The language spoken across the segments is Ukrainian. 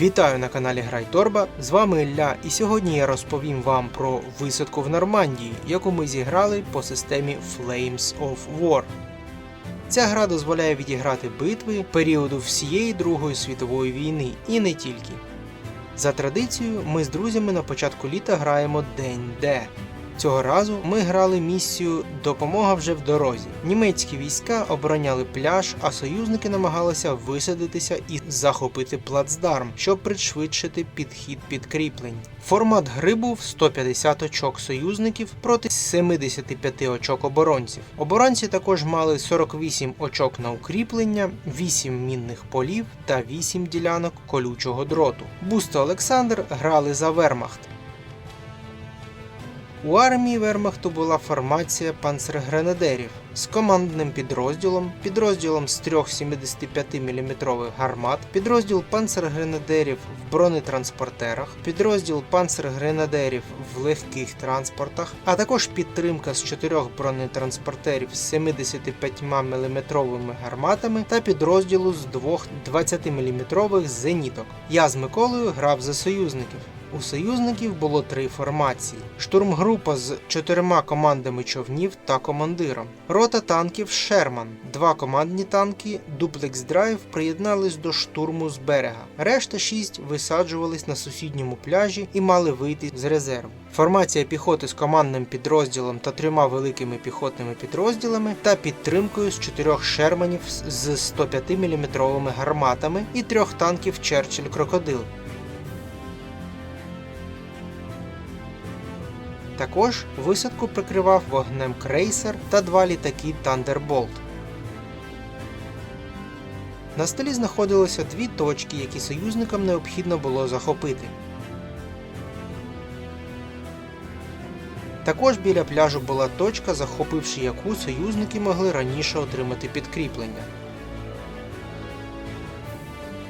Вітаю на каналі Грай Торба. З вами Ілля, і сьогодні я розповім вам про висадку в Нормандії, яку ми зіграли по системі Flames of War. Ця гра дозволяє відіграти битви періоду всієї Другої світової війни і не тільки. За традицією, ми з друзями на початку літа граємо День Д. Цього разу ми грали місію Допомога вже в дорозі. Німецькі війська обороняли пляж, а союзники намагалися висадитися і захопити плацдарм, щоб пришвидшити підхід підкріплень. Формат гри був 150 очок союзників проти 75 очок оборонців. Оборонці також мали 48 очок на укріплення, 8 мінних полів та 8 ділянок колючого дроту. Бусто Олександр грали за Вермахт. У армії Вермахту була формація панцергренадерів з командним підрозділом, підрозділом з трьох 75-мм гармат, підрозділ панцергренадерів в бронетранспортерах, підрозділ панцергренадерів в легких транспортах, а також підтримка з чотирьох бронетранспортерів з 75-мм гарматами та підрозділу з двох 20-мм зеніток. Я з Миколою грав за союзників. У союзників було три формації: штурмгрупа з чотирма командами човнів та командиром, рота танків Шерман, два командні танки, дуплекс драйв приєднались до штурму з берега. Решта шість висаджувались на сусідньому пляжі і мали вийти з резерву. Формація піхоти з командним підрозділом та трьома великими піхотними підрозділами та підтримкою з чотирьох шерманів з 105 мм гарматами і трьох танків Черчилль Крокодил. Також висадку прикривав вогнем крейсер та два літаки Thunderbolt. На столі знаходилося дві точки, які союзникам необхідно було захопити. Також біля пляжу була точка, захопивши яку союзники могли раніше отримати підкріплення.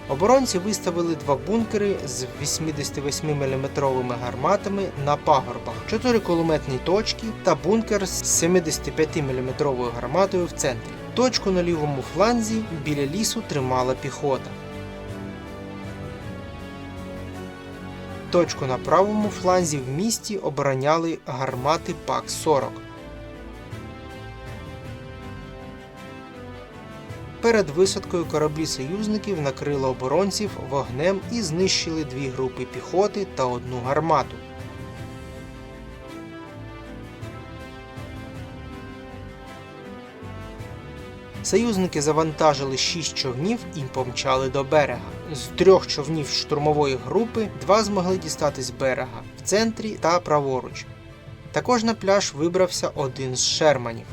Оборонці виставили два бункери з 88-мм гарматами на пагорбах, 4 кулеметні точки та бункер з 75-мм гарматою в центрі. Точку на лівому фланзі біля лісу тримала піхота. Точку на правому фланзі в місті обороняли гармати ПАК-40. Перед висадкою кораблі союзників накрили оборонців вогнем і знищили дві групи піхоти та одну гармату. Союзники завантажили шість човнів і помчали до берега. З трьох човнів штурмової групи два змогли дістати з берега в центрі та праворуч. Також на пляж вибрався один з шерманів.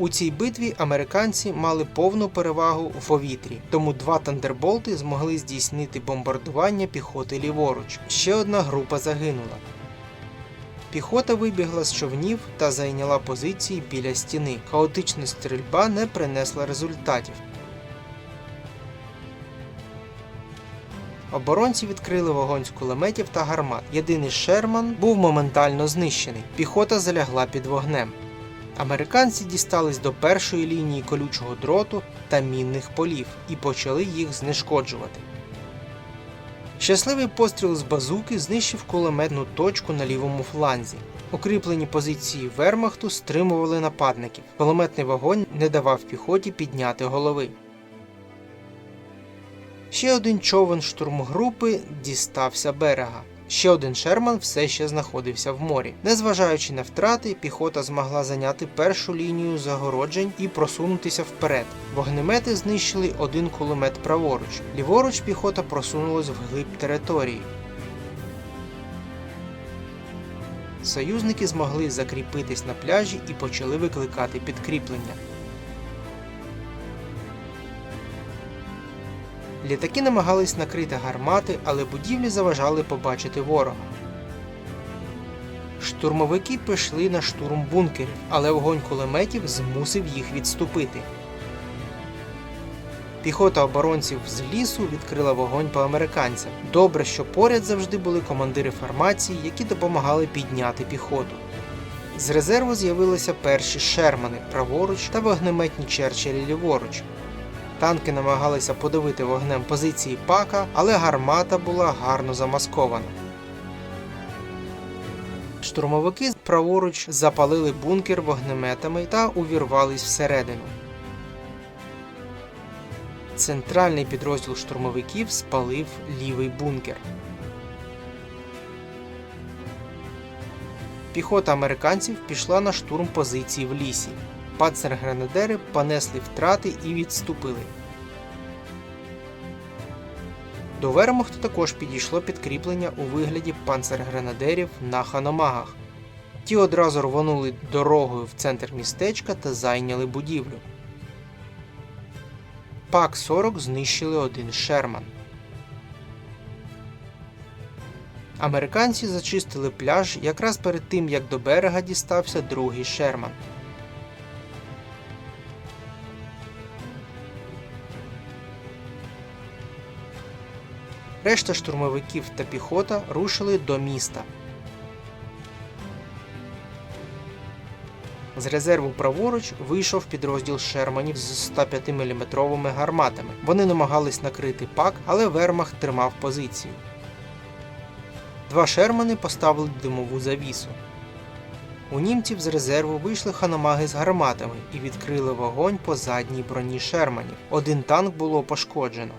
У цій битві американці мали повну перевагу в повітрі, тому два тандерболти змогли здійснити бомбардування піхоти ліворуч. Ще одна група загинула. Піхота вибігла з човнів та зайняла позиції біля стіни. Хаотична стрільба не принесла результатів. Оборонці відкрили вогонь з кулеметів та гармат. Єдиний Шерман був моментально знищений. Піхота залягла під вогнем. Американці дістались до першої лінії колючого дроту та мінних полів і почали їх знешкоджувати. Щасливий постріл з базуки знищив кулеметну точку на лівому фланзі. Укріплені позиції Вермахту стримували нападників. Кулеметний вогонь не давав піхоті підняти голови. Ще один човен штурмгрупи дістався берега. Ще один Шерман все ще знаходився в морі. Незважаючи на втрати, піхота змогла зайняти першу лінію загороджень і просунутися вперед. Вогнемети знищили один кулемет праворуч. Ліворуч піхота просунулась вглиб території. Союзники змогли закріпитись на пляжі і почали викликати підкріплення. Літаки намагались накрити гармати, але будівлі заважали побачити ворога. Штурмовики пішли на штурм бункерів, але вогонь кулеметів змусив їх відступити. Піхота оборонців з лісу відкрила вогонь по американцям. Добре, що поряд завжди були командири формації, які допомагали підняти піхоту. З резерву з'явилися перші шермани праворуч та вогнеметні черчиллі ліворуч. Танки намагалися подавити вогнем позиції пака, але гармата була гарно замаскована. Штурмовики праворуч запалили бункер вогнеметами та увірвались всередину. Центральний підрозділ штурмовиків спалив лівий бункер. Піхота американців пішла на штурм позицій в лісі. Панцергренадери понесли втрати і відступили. До вермахту також підійшло підкріплення у вигляді панцергренадерів на ханомагах. Ті одразу рвонули дорогою в центр містечка та зайняли будівлю. ПАК-40 знищили один Шерман. Американці зачистили пляж якраз перед тим, як до берега дістався другий Шерман. Решта штурмовиків та піхота рушили до міста. З резерву праворуч вийшов підрозділ Шерманів з 105-мм гарматами. Вони намагались накрити пак, але Вермахт тримав позицію. Два Шермани поставили димову завісу. У німців з резерву вийшли ханомаги з гарматами і відкрили вогонь по задній броні Шерманів. Один танк було пошкоджено.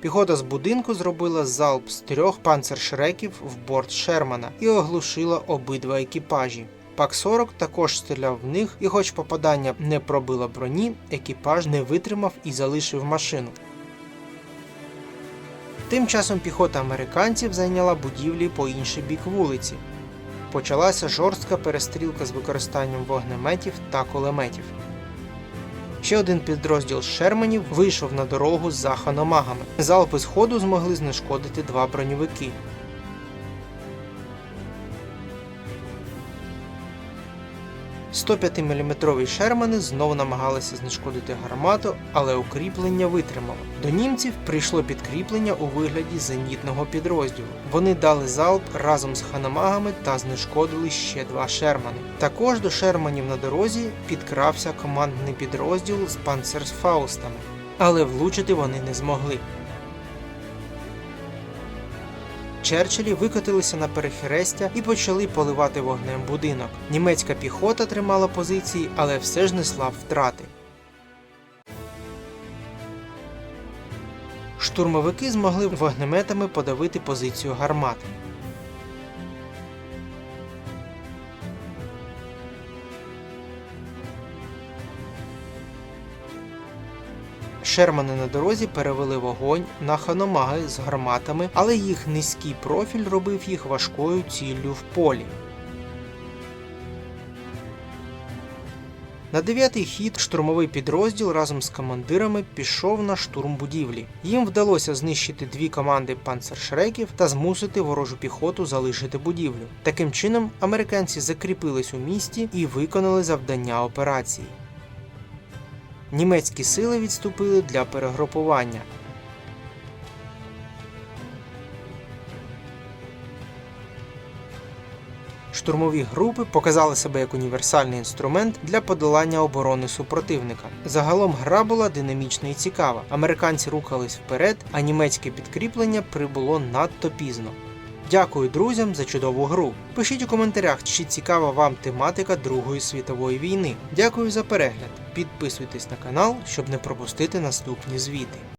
Піхота з будинку зробила залп з трьох панцершреків в борт Шермана і оглушила обидва екіпажі. Пак-40 також стріляв в них, і, хоч попадання не пробило броні, екіпаж не витримав і залишив машину. Тим часом піхота американців зайняла будівлі по інший бік вулиці. Почалася жорстка перестрілка з використанням вогнеметів та кулеметів. Ще один підрозділ Шерманів вийшов на дорогу за ханомагами. Залпи сходу змогли знешкодити два броньовики. – 105-мм Шермани знову намагалися знешкодити гармату, але укріплення витримало. До німців прийшло підкріплення у вигляді зенітного підрозділу. Вони дали залп разом з ханомагами та знешкодили ще два Шермани. Також до Шерманів на дорозі підкрався командний підрозділ з панцерфаустами, але влучити вони не змогли. Черчиллі викотилися на перехрестя і почали поливати вогнем будинок. Німецька піхота тримала позиції, але все ж несла втрати. Штурмовики змогли вогнеметами подавити позицію гармат. Шермани на дорозі перевели вогонь на ханомаги з гарматами, але їх низький профіль робив їх важкою ціллю в полі. На дев'ятий хід штурмовий підрозділ разом з командирами пішов на штурм будівлі. Їм вдалося знищити дві команди панцершреків та змусити ворожу піхоту залишити будівлю. Таким чином, американці закріпились у місті і виконали завдання операції. Німецькі сили відступили для перегрупування. Штурмові групи показали себе як універсальний інструмент для подолання оборони супротивника. Загалом гра була динамічна і цікава. Американці рухались вперед, а німецьке підкріплення прибуло надто пізно. Дякую друзям за чудову гру. Пишіть у коментарях, чи цікава вам тематика Другої світової війни. Дякую за перегляд. Підписуйтесь на канал, щоб не пропустити наступні звіти.